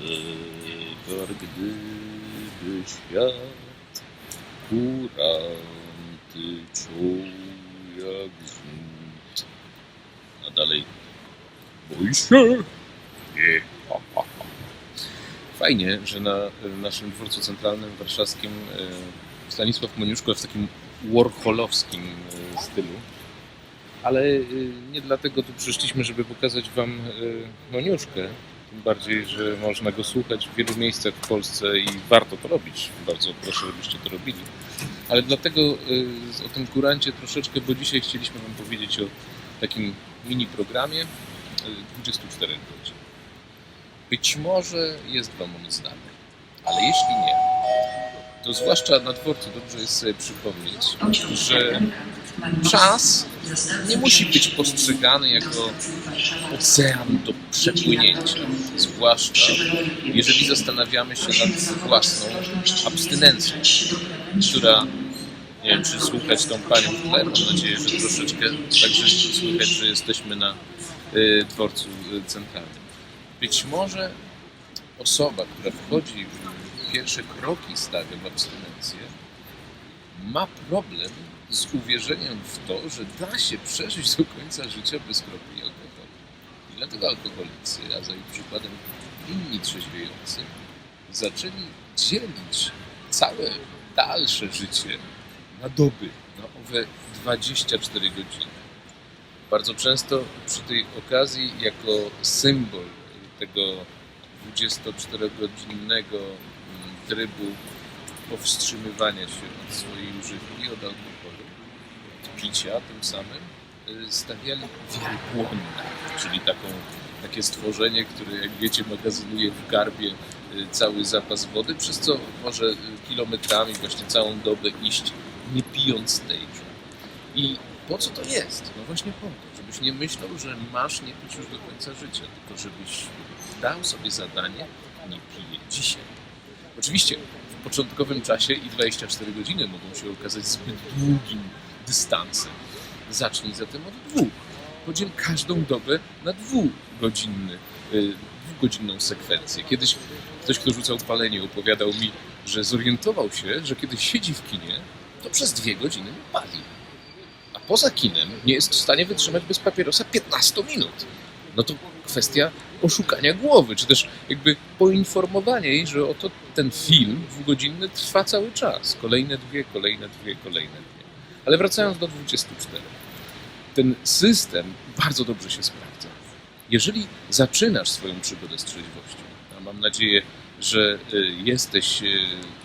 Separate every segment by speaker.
Speaker 1: zegar, gdyby świat kuranty czuł jak znud. A dalej bój się nie. Ha, ha, ha. Fajnie, że na naszym dworcu centralnym warszawskim e, Stanisław Moniuszko w takim warholowskim e, stylu. Ale e, nie dlatego tu przyszliśmy, żeby pokazać Wam Moniuszkę. Tym bardziej, że można go słuchać w wielu miejscach w Polsce i warto to robić. Bardzo proszę, żebyście to robili. Ale dlatego e, o tym kurancie troszeczkę, bo dzisiaj chcieliśmy Wam powiedzieć o takim mini programie e, 24 godzin. Być może jest Wam on znany, ale jeśli nie, to zwłaszcza na dworcu dobrze jest sobie przypomnieć, że czas nie musi być postrzegany jako ocean do przepłynięcia. Zwłaszcza jeżeli zastanawiamy się nad własną abstynencją, która, nie wiem czy słuchać tą panią w tle, mam nadzieję, że troszeczkę także słychać, że jesteśmy na y, dworcu y, centralnym. Być może osoba, która wchodzi pierwsze kroki stawia w abstynencję, ma problem z uwierzeniem w to, że da się przeżyć do końca życia bez kropli alkoholu. I dlatego alkoholicy, a za ich przykładem inni trzeźwiejący, zaczęli dzielić całe dalsze życie na doby, na owe 24 godziny. Bardzo często przy tej okazji, jako symbol tego 24-godzinnego mm, trybu powstrzymywania się od swojej używki, od alkoholu, od picia tym samym, y, stawiali wielbłądy, czyli taką, takie stworzenie, które jak wiecie magazynuje w garbie y, cały zapas wody, przez co może y, kilometrami, właśnie całą dobę iść, nie pijąc tejże. I po co to jest? No właśnie po to, żebyś nie myślał, że masz nie pić już do końca życia, tylko żebyś dał sobie zadanie, nie piję dzisiaj. Oczywiście w początkowym czasie i 24 godziny mogą się okazać zbyt długim dystansem. Zacznij zatem od dwóch. Podziel każdą dobę na dwugodzinny, y, dwugodzinną sekwencję. Kiedyś ktoś, kto rzucał palenie, opowiadał mi, że zorientował się, że kiedy siedzi w kinie, to przez dwie godziny pali. A poza kinem nie jest w stanie wytrzymać bez papierosa 15 minut. No to kwestia oszukania głowy, czy też jakby poinformowania jej, że oto ten film dwugodzinny trwa cały czas. Kolejne dwie, kolejne dwie, kolejne dwie. Ale wracając do 24. Ten system bardzo dobrze się sprawdza. Jeżeli zaczynasz swoją przygodę z trzeźwością, a mam nadzieję, że y, jesteś y,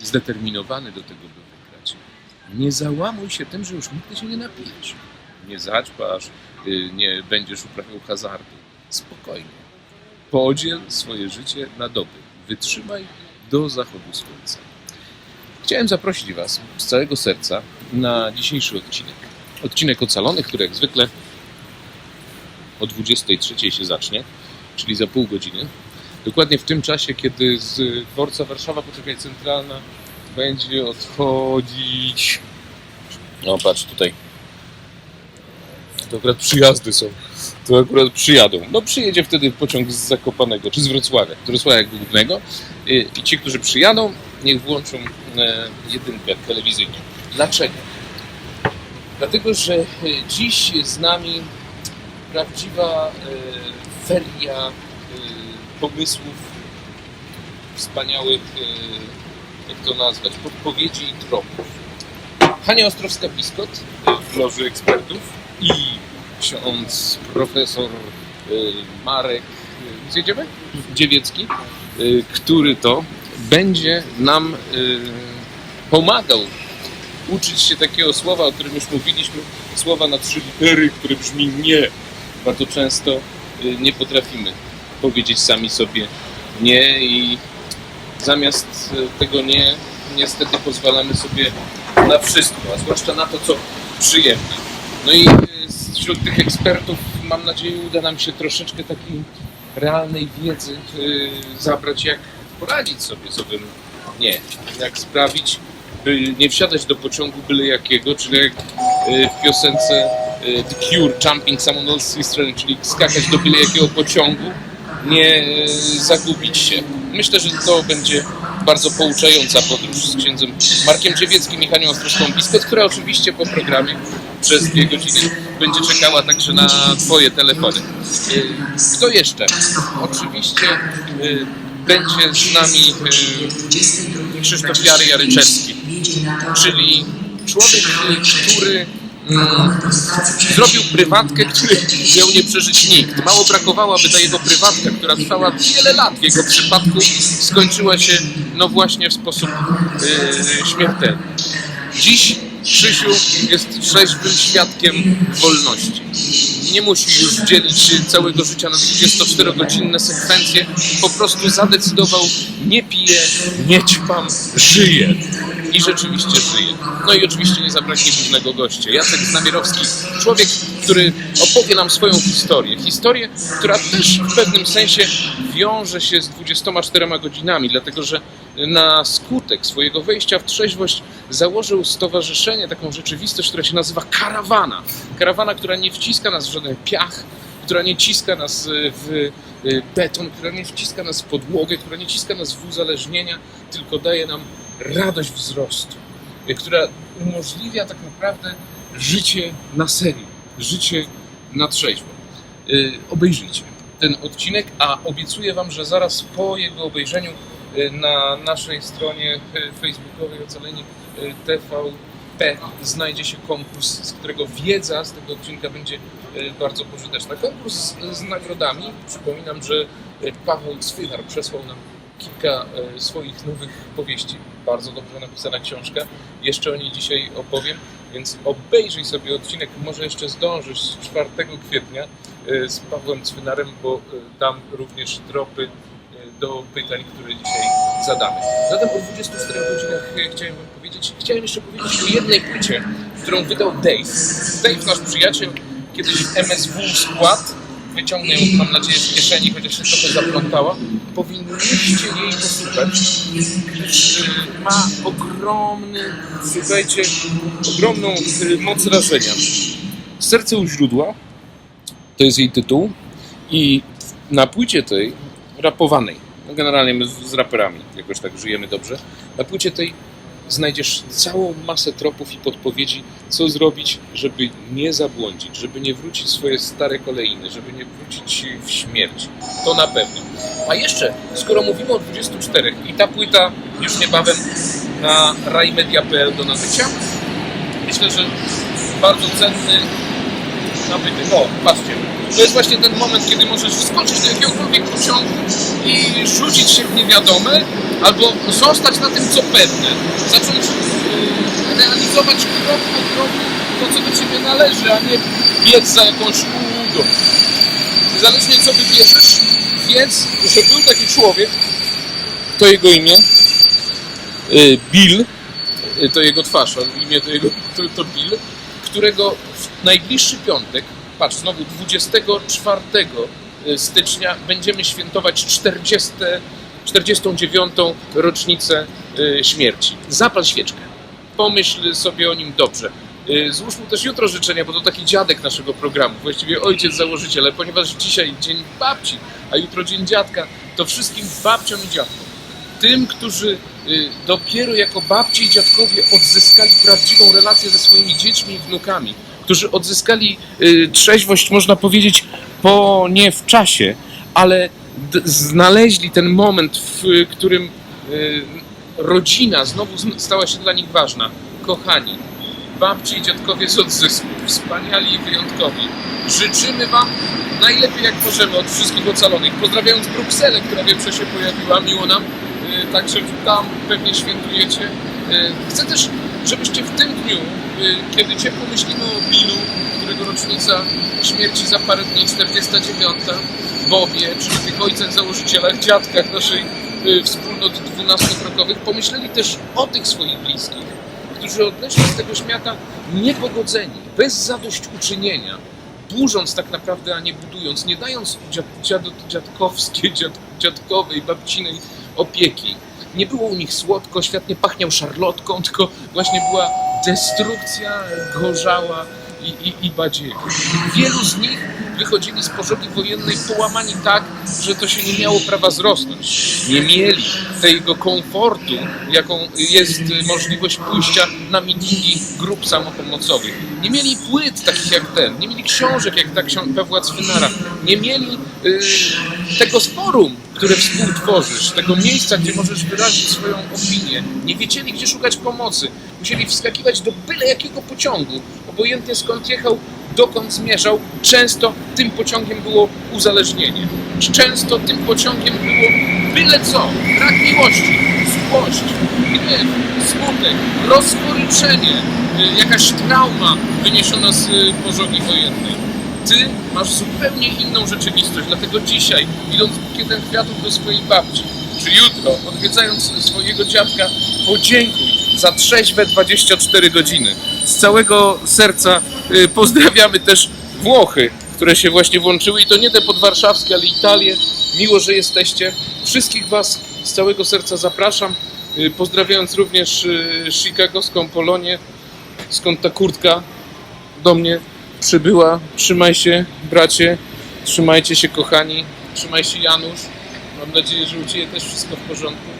Speaker 1: zdeterminowany do tego, by wygrać, nie załamuj się tym, że już nigdy się nie napijesz. Nie zaćpasz, y, nie będziesz uprawiał hazardu. Spokojnie. Podziel swoje życie na doby. Wytrzymaj do zachodu słońca. Chciałem zaprosić Was z całego serca na dzisiejszy odcinek. Odcinek ocalony, który jak zwykle o 23 się zacznie, czyli za pół godziny. Dokładnie w tym czasie, kiedy z dworca Warszawa, poczekaj, centralna, będzie odchodzić. No patrz tutaj. To akurat przyjazdy są. To akurat przyjadą. No przyjedzie wtedy pociąg z Zakopanego, czy z Wrocławia, z Wrocławia Głównego. I i ci, którzy przyjadą, niech włączą e, jedynkę telewizyjną. Dlaczego? Dlatego, że e, dziś z nami prawdziwa e, feria pomysłów wspaniałych, jak to nazwać, podpowiedzi i tropów. Hania Ostrowska-Piskot e, w Loży Ekspertów i ksiądz profesor e, Marek, e, gdzie jedziemy? Dziewiecki, e, który to będzie nam pomagał uczyć się takiego słowa, o którym już mówiliśmy, słowa na trzy litery, które brzmi nie. Bardzo często y, nie potrafimy powiedzieć sami sobie nie i zamiast y, tego nie, niestety pozwalamy sobie na wszystko, a zwłaszcza na to, co przyjemne. No i y, wśród tych ekspertów mam nadzieję uda nam się troszeczkę takiej realnej wiedzy y, zabrać, jak poradzić sobie z owym nie. Jak sprawić, by nie wsiadać do pociągu byle jakiego, czyli jak y, w piosence y, The Cure, Jumping Someone Else's Train, czyli skakać do byle jakiego pociągu, nie y, zagubić się. Myślę, że to będzie bardzo pouczająca podróż z księdzem Markiem Dziewieckim i Hanią Ostrowską Biskot, która oczywiście po programie przez dwie godziny będzie czekała także na Twoje telefony. Y, Kto jeszcze? Oczywiście y, będzie z nami y, Krzysztof Jary Jaryczewski, czyli człowiek, który zrobił prywatkę, której miał nie przeżyć nikt. Mało brakowało, aby ta jego prywatka, która trwała wiele lat w jego przypadku, skończyła się no właśnie w sposób y, śmiertelny. Dziś Krzysiu jest trzeźwym świadkiem wolności. Nie musi już dzielić całego życia na 24-godzinne sekwencje. Po prostu zadecydował, nie piję, nie ćpam, żyję. I rzeczywiście żyje. No i oczywiście nie zabraknie głównego gościa. Jacek Znamierowski, człowiek, który opowie nam swoją historię. Historię, która też w pewnym sensie wiąże się z 24 godzinami, dlatego że na skutek swojego wejścia w trzeźwość założył stowarzyszenie, taką rzeczywistość, która się nazywa Karawana. Karawana, która nie wciska nas w żaden piach, która nie ciska nas y, w y, beton, która nie wciska nas w podłogę, która nie ciska nas w uzależnienia, tylko daje nam radość wzrostu, która umożliwia tak naprawdę życie na serio, życie na trzeźwo. Y, Obejrzyjcie ten odcinek, a obiecuję Wam, że zaraz po jego obejrzeniu y, na naszej stronie y, facebookowej Ocaleni y, TVP znajdzie się konkurs, z którego wiedza z tego odcinka będzie bardzo pożyteczna. Konkurs z, nagrodami. Przypominam, że Paweł Swychar przesłał nam kilka y, swoich nowych powieści. Bardzo dobrze napisana książka. Jeszcze o niej dzisiaj opowiem, więc obejrzyj sobie odcinek. Może jeszcze zdążysz z 4 kwietnia y, z Pawłem Cwynarem, bo y, dam również dropy y, do pytań, które dzisiaj zadamy. Zatem o 24 godzinach chciałem Wam powiedzieć. Chciałem jeszcze powiedzieć o jednej płycie, którą wydał Dave. Dave, nasz przyjaciel, kiedyś MSW skład, wyciągnę ją, mam nadzieję, z kieszeni, chociaż się trochę zaplątała. Powinniście jej posłuchać, ma ogromny, słuchajcie, ogromną y, moc rażenia. Serce u źródła to jest jej tytuł i na płycie tej rapowanej, no generalnie my z raperami jakoś tak żyjemy dobrze, na płycie tej znajdziesz całą masę tropów i podpowiedzi, co zrobić, żeby nie zabłądzić, żeby nie wrócić swoje stare kolejny, żeby nie wrócić w śmierć. To na pewno. A jeszcze, skoro mówimy o 24 i ta płyta już niebawem na rajmedia.pl do nabycia, myślę, że bardzo cenny nabytek. O, patrzcie. To jest właśnie ten moment, kiedy możesz wskoczyć do jakiegokolwiek pociągu i rzucić się w niewiadome, albo zostać na tym, co pewne. Zacząć yy, realizować krok po kroku to, co do ciebie należy, a nie biec za jakąś ułudą. Niezależnie co wybierzesz, wiedz, że był taki człowiek, to jego imię, yy, Bill, yy, to jego twarz, imię to jego, to, to Bill, którego najbliższy piątek, patrz, znowu 24 stycznia będziemy świętować 40, 49. rocznicę y, śmierci. Zapal świeczkę. Pomyśl sobie o nim dobrze. Y, Złóż mu też jutro życzenia, bo to taki dziadek naszego programu, właściwie ojciec założyciel, ponieważ dzisiaj dzień babci, a jutro dzień dziadka, to wszystkim babciom i dziadkom tym, którzy y, dopiero jako babci i dziadkowie odzyskali prawdziwą relację ze swoimi dziećmi i wnukami, którzy odzyskali y, trzeźwość, można powiedzieć, po nie w czasie, ale znaleźli ten moment, w którym y, rodzina znowu zn- stała się dla nich ważna. Kochani, babci i dziadkowie z odzysku, wspaniali i wyjątkowi. Życzymy Wam najlepiej jak możemy od wszystkich ocalonych. Pozdrawiając Brukselę, która wiem, że się pojawiła, miło nam. Y, Także tam pewnie świętujecie. Chcę też, żebyście w tym dniu, y, kiedy ciepło myślimy o Billu, którego rocznica śmierci za parę dni, 49, Bobie, czyli tych ojcach założycielach, dziadkach naszej y, wspólnot dwunastokrokowych, pomyśleli też o tych swoich bliskich, którzy odeszli z tego świata niepogodzeni, bez zadośćuczynienia, burząc tak naprawdę, a nie budując, nie dając dziad, dziad, dziadkowskiej, dziad, dziadkowej, babcinej opieki. Nie było u nich słodko, świat nie pachniał szarlotką, tylko właśnie była destrukcja, gorzała i, i, i badziewie. Wielu z nich wychodzili z pożogi wojennej połamani tak, że to się nie miało prawa zrosnąć. Nie mieli tego komfortu, jaką jest możliwość pójścia na mitingi grup samopomocowych. Nie mieli płyt takich jak ten, nie mieli książek jak ta książka Pawła Cwynara, nie mieli y, tego forum, które współtworzysz, tego miejsca, gdzie możesz wyrazić swoją opinię. Nie wiedzieli, gdzie szukać pomocy. Musieli wskakiwać do byle jakiego pociągu, obojętnie skąd jechał, dokąd zmierzał. Często tym pociągiem było uzależnienie. Często tym pociągiem było byle co. Brak miłości, złość, gniew, smutek, rozgoryczenie, y, jakaś trauma wyniesiona z y, pożogi wojennej. Ty masz zupełnie inną rzeczywistość, dlatego dzisiaj, idąc bukietem kwiatów do swojej babci, czy jutro, odwiedzając swojego dziadka, podziękuj za trzeźwe 24 godziny. Z całego serca y, pozdrawiamy też Włochy, które się właśnie włączyły i to nie te podwarszawskie, ale Italię. Miło, że jesteście. Wszystkich Was z całego serca zapraszam, y, pozdrawiając również y, chicagowską Polonię, skąd ta kurtka do mnie przybyła. Trzymaj się, bracie. Trzymajcie się, kochani. Trzymaj się, Janusz. Mam nadzieję, że u Ciebie też wszystko w porządku.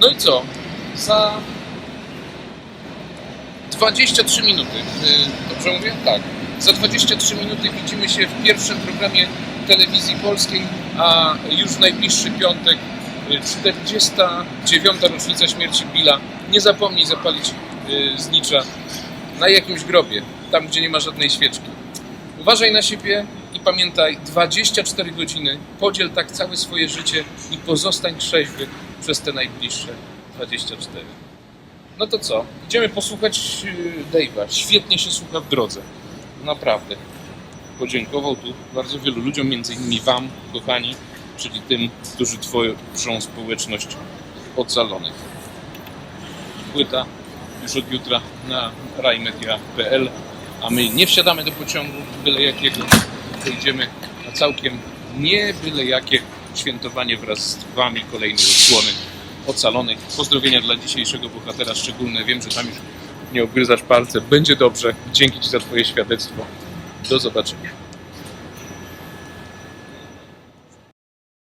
Speaker 1: No i co? Za 23 minuty. Yy, Dobrze mówię? Tak. Za 23 minuty widzimy się w pierwszym programie telewizji polskiej, a już w najbliższy piątek, yy, 49. rocznica śmierci Billa. Nie zapomnij zapalić yy, znicza na jakimś grobie, tam gdzie nie ma żadnej świeczki. Uważaj na siebie pamiętaj, 24 godziny, podziel tak całe swoje życie i pozostań trzeźwy przez te najbliższe 24. No to co? Idziemy posłuchać yy, Dave'a. Świetnie się słucha w drodze. Naprawdę. Podziękował tu bardzo wielu ludziom, między innymi Wam, kochani, czyli tym, którzy tworzą społeczność ocalonych. Płyta już od jutra na rajmedia.pl, a my nie wsiadamy do pociągu byle jakiego, tylko idziemy na całkiem nie byle jakie świętowanie wraz z Wami kolejnej odsłony ocalonych. Pozdrowienia dla dzisiejszego bohatera szczególne. Wiem, że tam już nie obgryzasz palce. Będzie dobrze. Dzięki Ci za Twoje świadectwo. Do zobaczenia.